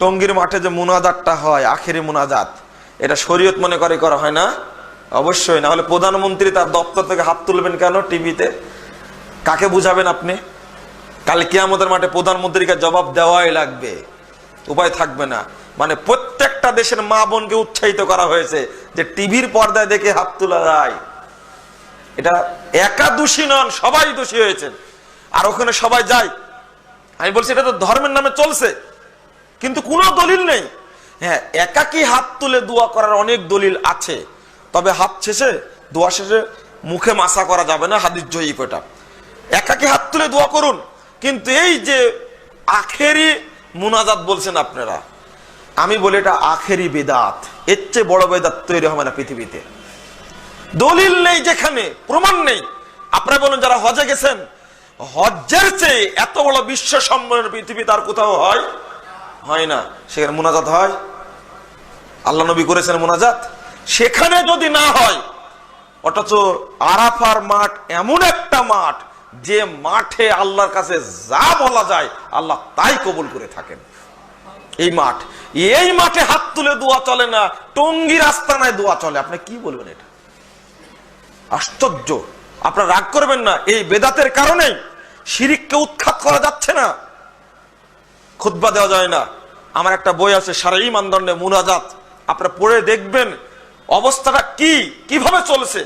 টঙ্গির মাঠে যে মুনাজাতটা হয়, আখেরি মুনাজাত, এটা শরীয়ত মনে করে করা হয় না? অবশ্যই, না হলে প্রধানমন্ত্রী তার দপ্তর থেকে হাত তুলবেন কেন টিভিতে? কাকে বুঝাবেন আপনি? কাল কিয়ামতের মাঠে প্রধানমন্ত্রীকে জবাব দেওয়াই লাগবে। উপায় থাকবে না। মানে প্রত্যেকটা দেশের মা বোনকে উৎসাহিত করা হয়েছে যে টিভির পর্দায় দেখে হাত তোলা যায়। এটা একা দোষী নন, সবাই দোষী হয়েছেন। আর ওখানে সবাই যায়। আমি বলছি, এটা তো ধর্মের নামে চলছে। কিন্তু কোনো দলিল নেই। হ্যাঁ একাকি হাত তুলে দোয়া করার অনেক দলিল আছে। তবে হাত শেষে, দোয়া শেষে মুখে মাসা করা যাবে না, হাদিস জয়ীফ এটা। একাকি হাত তুলে দোয়া করুন, কিন্তু এই যে আখেরি মুনাজাত বলছেন আপনারা, আমি বলি এটা আখেরি বেদাত, এর চেয়ে বড় বেদাত তৈরি হবে না পৃথিবীতে। দলিল নেই যেখানে, প্রমাণ নেই। আপনারা বলুন, যারা হজে গেছেন, হজ্জের চেয়ে এত বড় বিশ্ব সম্মেলন পৃথিবী তার কোথাও হয়? হয় না, সেখানে মোনাজাত হয়। আল্লাহ নবী করেছেন মোনাজাত। সেখানে যদি না হয়, অথচ আরাফার মাঠ এমন একটা মাঠ, যে মাঠে আল্লাহর কাছে যা বলা যায়, আল্লাহ তাই কবুল করে থাকেন। এই মাঠ, এই মাঠে হাত তুলে দোয়া চলে না, টঙ্গি রাস্তানায় দোয়া চলে। আপনি কি বলবেন এটা? আশ্চর্য। আপনার রাগ করবেন না, এই বেদাতের কারণে শিরিককে উৎখাত করা যাচ্ছে না। খুতবা দেওয়া যায় না। আমার একটা বই আছে, সারাই মানদণ্ডে মুনাজাত। আপনারা পড়ে দেখবেন অবস্থাটা কি, কীভাবে চলছে।